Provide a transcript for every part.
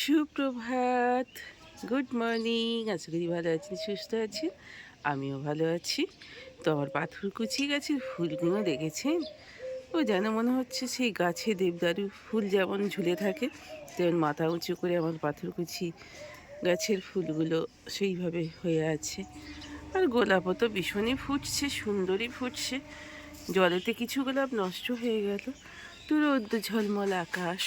সুপ্রভাত। Good morning আশা করি ভালো আছেন, সুস্থ আছেন? আমিও ভালো আছি। তো আমার পাথর কুচি গাছের ফুলগুলো দেখেছেন? ও যেন মনে হচ্ছে সেই গাছে দেবদারু ফুল যেমন ঝুলে থাকে, তেমন মাথা উঁচু করে আমার পাথর কুচি গাছের ফুলগুলো সেইভাবে হয়ে আছে। আর গোলাপও তো ভীষণই ফুটছে, সুন্দরই ফুটছে। জলেতে কিছু গোলাপ নষ্ট হয়ে গেল। তো রোদ্দ ঝলমল আকাশ।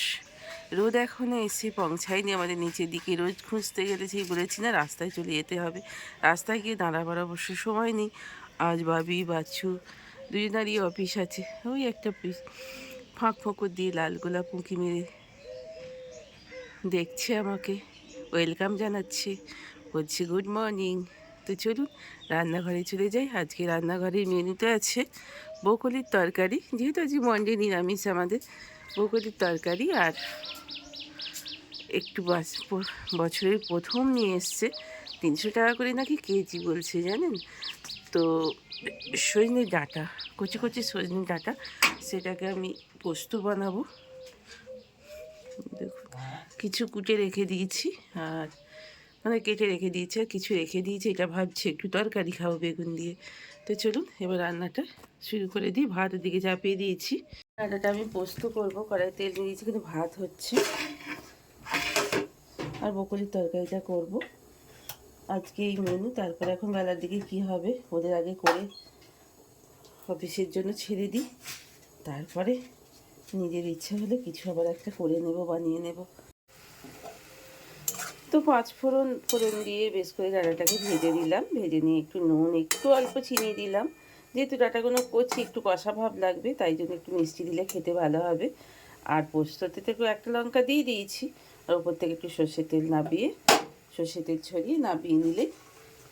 রোদ এখনও এসে পৌঁছায়নি আমাদের নিচের দিকে। রোদ খুঁজতে গেলে সেই বলেছি, না, রাস্তায় চলে যেতে হবে। রাস্তায় গিয়ে দাঁড়াবার অবশ্য সময় নেই। আজ বাবি বাচ্চু দুজনারই অফিস আছে। ওই একটা ফাঁক ফোঁকর দিয়ে লাল গোলাপ উঁকি মেরে দেখছে আমাকে। ওয়েলকাম জানাচ্ছে। বলছে, গুড মর্নিং। তো চলুন, রান্নাঘরে চলে যাই। আজকে রান্নাঘরের মেনুতে আছে বকলির তরকারি। যেহেতু আজকে মন্ডে নিরামিষ আমাদের বকলির তরকারি আর একটু বছরের প্রথম নিয়ে এসছে। তিনশো টাকা করে নাকি কেজি বলছে জানেন? তো সজনে ডাঁটা, কচি কচি সজনে ডাঁটা, সেটাকে আমি পোস্ত বানাবো। দেখুন, কিছু কুটে রেখে দিয়েছি আর মানে কেটে রেখে দিয়েছে আর কিছু রেখে দিয়েছে, এটা ভাবছি একটু তরকারি খাব বেগুন দিয়ে। তো চলুন, এবার রান্নাটা শুরু করে দিই। ভাত দিকে চাপিয়ে দিয়েছি। ডাঁটাটা আমি পোস্ত করব কড়াই তেল দিয়েছি, কিন্তু ভাত হচ্ছে। আর বকলির তরকারিটা করব। আজকে এই মেনু, তারপরে এখন বেলার দিকে কি হবে, ওদের আগে করে অফিসের জন্য ছেড়ে দিই। তারপরে নিজের ইচ্ছা হলে কিছু আবার একটা করে নেব, বানিয়ে নেব। তো পাঁচ ফোড়ন ফোড়ন দিয়ে বেশ করে ডাটাটাকে ভেজে দিলাম। ভেজে নিয়ে একটু নুন, একটু অল্প চিনি দিলাম। যেহেতু ডাটাগুলো করছি, একটু কষা ভাব লাগবে, তাই জন্য একটু মিষ্টি দিলে খেতে ভালো হবে। আর পোস্ততে থেকে একটা লঙ্কা দিয়ে দিয়েছি, আর ওপর থেকে একটু সর্ষের তেল নাবিয়ে সর্ষের তেল ছড়িয়ে নাবিয়ে নিলে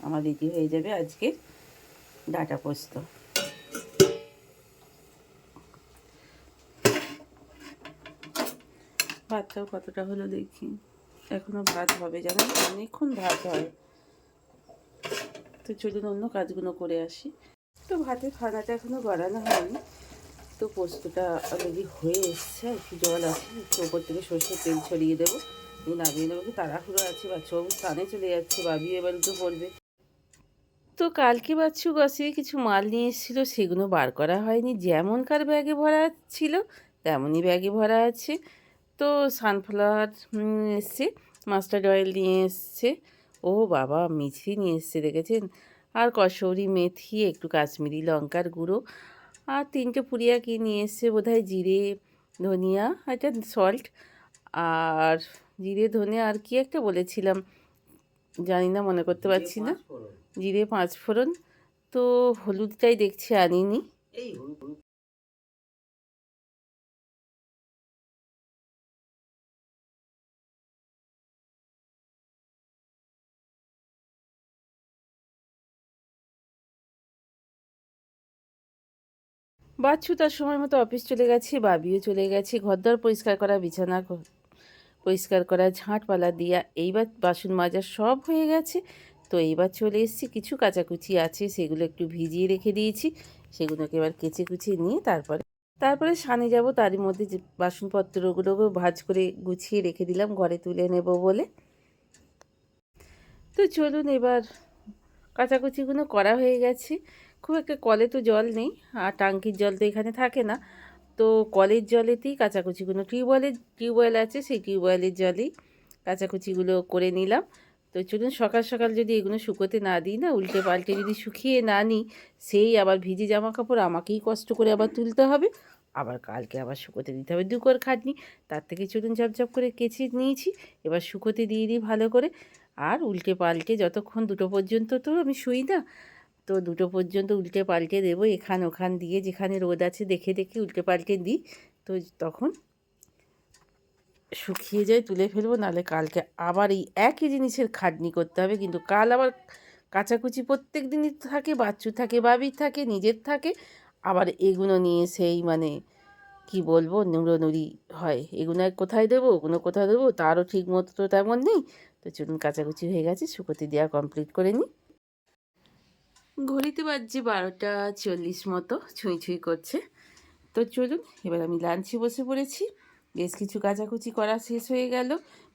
আমার রেডি হয়ে যাবে আজকে ডাটা পোস্ত। ভাতটাও কতটা হলো দেখি। এখনও ভাত হবে জানেন অনেকক্ষণ ভাত হয়। তো চলুন অন্য কাজগুলো করে আসি। তো ভাতের খানাটা এখনও বাড়ানো হয়নি। তো পোস্তটা অলরেডি হয়ে এসছে একটু জল আছে, একটু ওপর থেকে সর্ষের তেল ছড়িয়ে দেবো। নামিয়ে নেব তাড়াহুড়ো আছে বাচ্চাবাবু স্থানে চলে যাচ্ছে বাবি এবার উঠে পড়বে তো কালকে বাচ্চু গসে কিছু মাল নিয়ে এসেছিল, সেগুলো বার করা হয়নি। যেমনকার ব্যাগে ভরা ছিল, তেমনই ব্যাগে ভরা আছে। তো সানফ্লাওয়ার এসছে, মাস্টার্ড অয়েল নিয়ে এসছে। ও বাবা, মিছরি নিয়ে এসছে, দেখেছেন? আর কসৌরি মেথি একটু কাশ্মীরি লঙ্কার গুঁড়ো আর তিনটে পুরিয়া কি নিয়ে এসছে বোধহয় জিরে ধনিয়া একটা সল্ট আর জিরে ধনিয়া আর কি একটা বলেছিলাম জানি না মনে করতে পারছি না। জিরে পাঁচ ফোড়ন তো হলুদটাই দেখছি আনিনি। বাচ্চু তার সময় মতো অফিস চলে গেছে, বাবিও চলে গেছে, ঘরদর পরিষ্কার করা, বিছানা পরিষ্কার করা, ঝাঁটপালা দিয়া এইবার বাসন মাজা সব হয়ে গেছে। তো এইবার চলে এসেছি, কিছু কাচাকুচি আছে, সেগুলো একটু ভিজিয়ে রেখে দিয়েছি, সেগুলোকে এবার কেচে কুচিয়ে নিয়ে তারপরে তারপরে সানে যাব, তারই মধ্যে যে বাসনপত্রগুলোকে ভাজ করে গুছিয়ে রেখে দিলাম, ঘরে তুলে নেব বলে। তো চলুন এবার কাচাকুচিগুলো করা হয়ে গেছে। খুব একটা কলে তো জল নেই, আর টাঙ্কির জল তো এখানে থাকে না। তো কলের জলেতেই কাচাকুচিগুলো, টিউবওয়েলের, টিউবওয়েল আছে, সেই টিউবওয়েলের জলেই কাচাকুচিগুলো করে নিলাম। তো চলুন সকাল সকাল যদি এগুলো শুকোতে না দিই না, উল্টে পাল্টে যদি শুকিয়ে না নিই, সেই আবার ভিজে জামা কাপড় আমাকেই কষ্ট করে আবার তুলতে হবে। আবার কালকে আবার শুকোতে দিতে হবে, দুকর খাটনি। তার থেকে চলুন ঝপঝপ করে কেচে নিয়েছি, এবার শুকোতে দিয়ে দিই ভালো করে। আর উল্টে পাল্টে যতক্ষণ দুটো পর্যন্ত তো আমি শুই না তো দুটো পর্যন্ত উল্টে পাল্টে দেবো এখান ওখান দিয়ে, যেখানে রোদ আছে দেখে দেখে উল্টে পাল্টে দিই। তো তখন শুকিয়ে যায়, তুলে ফেলব, নাহলে কালকে আবার এই একই জিনিসের খাটনি করতে হবে। কিন্তু কাল আবার কাচাকুচি প্রত্যেক দিনই থাকে, বাচ্চু থাকে বাবির থাকে, নিজের থাকে। আবার এগুলো নিয়ে সেই মানে কি বলব নুড়োনুড়ি হয়। এগুলো কোথায় দেবো, ওগুলো কোথায় দেবো, তারও ঠিক মতো তো তেমন নেই। তো চলুন কাচাকুচি হয়ে গেছে, শুকোতে দেওয়া কমপ্লিট করে নিই। ঘড়িতে বাজছে বারোটা চল্লিশ মতো, ছুঁই ছুঁই করছে। তো চলুন, এবার আমি লাঞ্চে বসে পড়েছি। বেশ কিছু কাচাকুচি করা শেষ হয়ে গেল।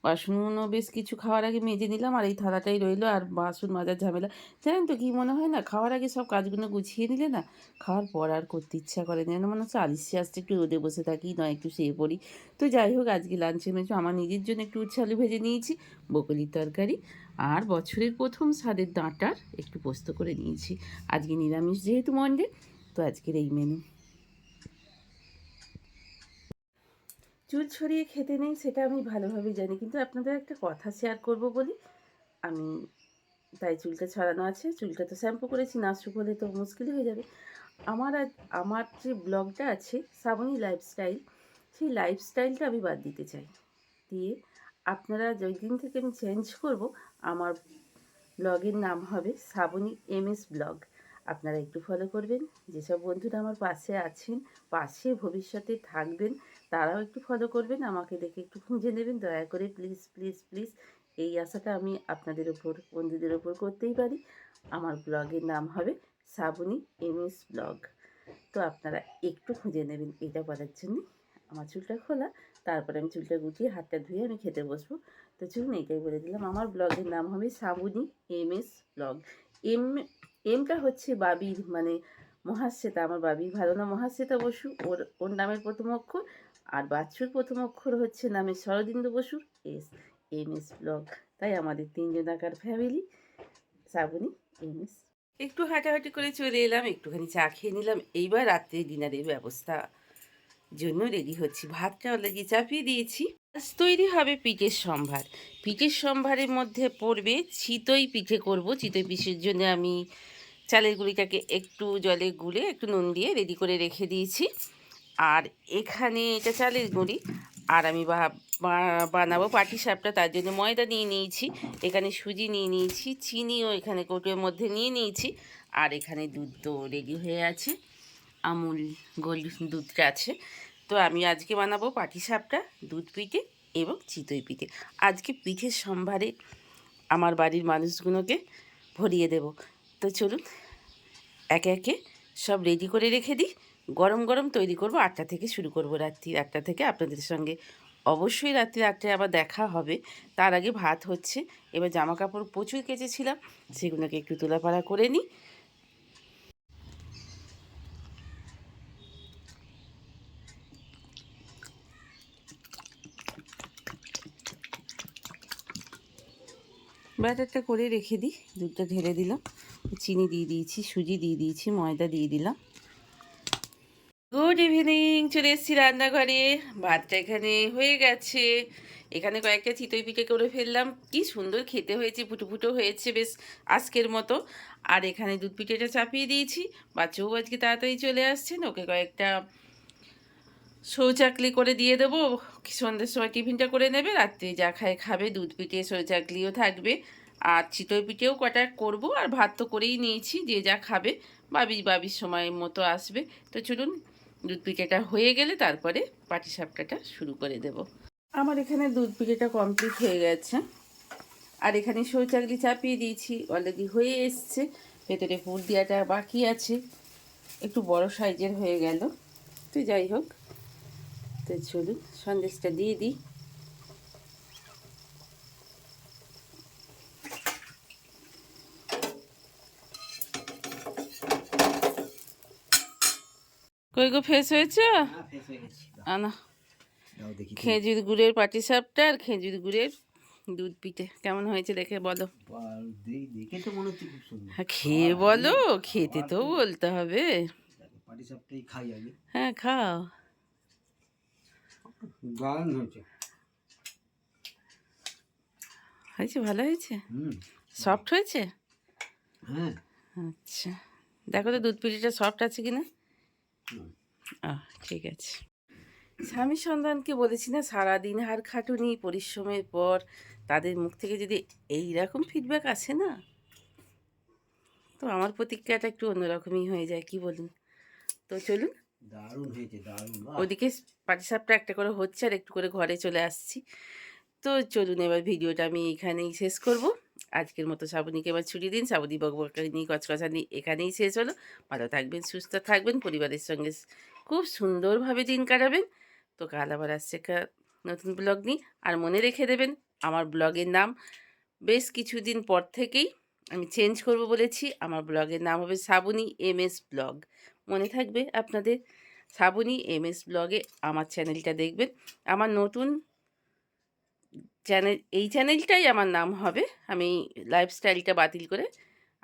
বাসনও বেশ কিছু খাওয়ার আগে মেজে নিলাম আর এই থালাটাই রইল আর বাসন মাজার ঝামেলা। জানেন তো কী মনে হয় না, খাওয়ার আগে সব কাজগুলো গুছিয়ে নিলে না খাওয়ার পর আর করতে ইচ্ছা করে যেন মনে হচ্ছে আলিসে আসতে একটু রোদে বসে থাকি, নয় একটু শুয়ে পড়ি। তো যাই হোক, আজকে লাঞ্চে মেজো আমার নিজের জন্য একটু উচ্ছে আলু ভেজে নিয়েছি, বকলির তরকারি আর বছরের প্রথম স্বাদের ডাঁটার একটু পোস্ত করে নিয়েছি। আজকে নিরামিষ যেহেতু মন্ডে তো আজকের এই মেনু চুল ছড়িয়ে খেতে নেই, সেটা আমি ভালোভাবেই জানি। কিন্তু আপনাদের একটা কথা শেয়ার করব বলি। আমি তাই চুলটা ছড়ানো আছে, চুলটা তো শ্যাম্পু করেছি, না শুকোলে তো মুশকিল হয়ে যাবে। আমার আমার যে ব্লগটা আছে, শ্রাবণী লাইফস্টাইল সেই লাইফস্টাইলটা আমি বাদ দিতে চাই। দিয়ে আপনারা যেই দিন থেকে আমি চেঞ্জ করব, আমার ব্লগের নাম হবে শ্রাবণী এম এস ব্লগ আপনারা একটু ফলো করবেন। যেসব বন্ধুরা আমার পাশে আছেন, পাশে ভবিষ্যতে থাকবেন, তারাও একটু ফলো করবেন, আমাকে দেখে একটু খুঁজে নেবেন। দয়া করে প্লিজ প্লিজ প্লিজ এই আশাটা আমি আপনাদের ওপর বন্ধুদের ওপর করতেই পারি। আমার ব্লগের নাম হবে শ্রাবণী এম এস ব্লগ তো আপনারা একটু খুঁজে নেবেন এটা বলার জন্য। আমার চুলটা খোলা, তারপরে আমি চুলটা গুটিয়ে হাতটা ধুয়ে আমি খেতে বসবো। তো চলুন এইটাই বলে দিলাম। আমার ব্লগের নাম হবে Shrabani M S blog M এমটা হচ্ছে বাবির মানে মহাশ্বেতা, আমার বাবির ভালো না মহাশ্বেতা বসু, ওর ওর নামের প্রথম অক্ষর, আর বাচ্চুর প্রথম অক্ষর হচ্ছে নামে শরদিন্দু বসুর এস, এম এস ব্লগ তাই আমাদের তিনজন তিনজনাকার ফ্যামিলি, শ্রাবণী, এম এস। একটু হাঁটাহাঁটি করে চলে এলাম, একটুখানি চা খেয়ে নিলাম, এইবার রাত্রে ডিনারের ব্যবস্থা জন্য রেডি হচ্ছি। ভাতটা অলরেডি চাপিয়ে দিয়েছি। আজ তৈরি হবে পিঠের সম্ভার। পিঠের সম্ভারের মধ্যে পড়বে চিতই পিঠে করব। চিতই পিঠের জন্য আমি চালের গুঁড়িটাকে একটু জলে গুলে একটু নুন দিয়ে রেডি করে রেখে দিয়েছি। আর এখানে এটা চালের গুঁড়ি। আর আমি বানাবো পাটি সাপটা, তার জন্য ময়দা নিয়ে নিয়েছি। এখানে সুজি নিয়ে নিয়েছি, চিনিও এখানে কৌটোর মধ্যে নিয়ে নিয়েছি। আর এখানে দুধ তো রেডি হয়ে আছে। আমুল গোল্ড দুধটা আছে। তো আমি আজকে বানাবো পাটি সাপটা দুধ পিঠে এবং চিতই পিঠে। আজকে পিঠের সম্ভারে আমার বাড়ির মানুষগুলোকে ভরিয়ে দেব। তো চলুন, একে একে সব রেডি করে রেখে দিই। গরম গরম তৈরি করব। আটটা থেকে শুরু করব রাত্রি আটটা থেকে। আপনাদের সঙ্গে অবশ্যই রাত্রি আটটায় আবার দেখা হবে। তার আগে ভাত হচ্ছে। এবার জামা কাপড় প্রচুর কেচেছিলাম। সেগুলোকে একটু তোলাপাড়া করে নিই। ব্যাটারটা করে রেখে দিই। দুধটা ঢেলে দিলাম। চিনি দিয়ে দিয়েছি, সুজি দিয়ে দিয়েছি, ময়দা দিয়ে দিলাম। গুড ইভিনিং চলে এসেছি রান্নাঘরে। ভাতটা এখানে হয়ে গেছে। এখানে কয়েকটা চিতই পিঠে করে ফেললাম। কি সুন্দর খেতে হয়েছে ফুটো হয়েছে বেশ আজকের মতো। আর এখানে দুধ পিঠেটা চাপিয়ে দিয়েছি। বাচ্চাও আজকে তাড়াতাড়ি চলে আসছেন, ওকে কয়েকটা সৌচাকলি করে দিয়ে দেবো। সন্ধ্যের সময় টিফিনটা করে নেবে, রাত্রে যা খায় খাবে, দুধ পিঠে সৌচাকলিও থাকবে। আর চিতই পিঠেও কটা করব, আর ভাত তো করেই নিয়েছি, যে যা খাবে বাবি বাবির সময় মতো আসবে। তো চলুন, দুধ পিঠেটা হয়ে গেলে তারপরে পাটি সাপটাটা শুরু করে দেব। আমার এখানে দুধ পিঠেটা কমপ্লিট হয়ে গেছে। আর এখানে শৌচাকলি চাপিয়ে দিয়েছি অলরেডি হয়ে এসছে। ভেতরে পুর দেওয়াটা বাকি আছে। একটু বড় সাইজের হয়ে গেল। তো যাই হোক তো চলুন সন্দেশটা দিয়ে দিই কই গো ফেস হয়েছে? হ্যাঁ। আনা। খেজুর গুড়ের পাটি সাপটা আর খেজুর গুড়ের দুধ পিঠে। কেমন হয়েছে দেখে বলো। হ্যাঁ খেয়ে বলো। খেতে তো বলতে হবে। হ্যাঁ খাও। দারুণ হয়েছে। হয়েছে ভালো হয়েছে? হুম। সফট হয়েছে? হ্যাঁ। আচ্ছা। দেখো তো দুধ পিঠিটা সফট আছে কি না। ঠিক আছে। স্বামী সন্তানকে বলেছি না সারাদিন হার খাটুনি পরিশ্রমের পর তাদের মুখ থেকে যদি এই রকম ফিডব্যাক আসে না তো আমার প্রতিক্রিয়াটা একটু অন্যরকমই হয়ে যায় কি বলুন? তো চলুন দারুণ হয়েছে ওদিকে পাটিসাপটা একটা করে হচ্ছে আর একটু করে ঘরে চলে আসছি। তো চলুন এবার ভিডিওটা আমি এখানেই শেষ করব। আজকের মতো শ্রাবণীকে এবার ছুটি দিন শ্রাবণী বকবকারি নিয়ে কচকচানি এখানেই শেষ হলো। ভালো থাকবেন, সুস্থ থাকবেন, পরিবারের সঙ্গে খুব সুন্দরভাবে দিন কাটাবেন। তো কাল আবার আসছে নতুন ব্লগ নিই আর মনে রেখে দেবেন, আমার ব্লগের নাম বেশ কিছুদিন পর থেকেই আমি চেঞ্জ করব বলেছি। আমার ব্লগের নাম হবে শ্রাবণী এম এস ব্লগ। মনে থাকবে আপনাদের। শ্রাবণী এম এস ব্লগে আমার চ্যানেলটা দেখবেন। আমার নতুন চ্যানেল, এই চ্যানেলটাই আমার নাম হবে। আমি লাইফস্টাইলটা বাতিল করে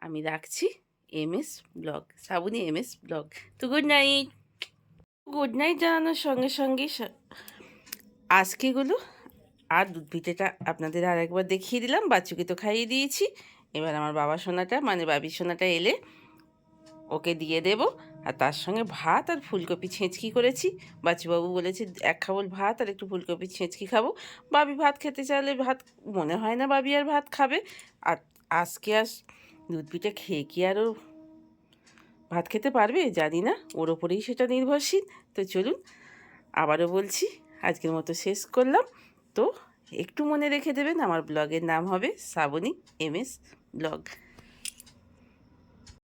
আমি রাখছি M S blog, Shrabani M S blog. তো গুড নাইট। গুড নাইট জানানোর সঙ্গে সঙ্গে আজকেগুলো আর দুধ পিঠেটা আপনাদের আর একবার দেখিয়ে দিলাম। বাচ্চুকে তো খাইয়ে দিয়েছি। এবার আমার বাবা সোনাটা মানে বাবি সোনাটা এলে ওকে দিয়ে দেব। আর তার সঙ্গে ভাত আর ফুলকপি ছেঁচকি করেছি। বাচ্চুবাবু বলেছে, এক খাবল ভাত আর একটু ফুলকপি ছেঁচকি খাব। বাবি ভাত খেতে চাইলে ভাত, মনে হয় না বাবি আর ভাত খাবে। আর আজকে আর দুধ পিঠে খেয়ে কি আরও ভাত খেতে পারবে? জানি না। ওর ওপরেই সেটা নির্ভরশীল। তো চলুন, আবারও বলছি, আজকের মতো শেষ করলাম। তো একটু মনে রেখে দেবেন, আমার ব্লগের নাম হবে শ্রাবণী এম এস ব্লগ।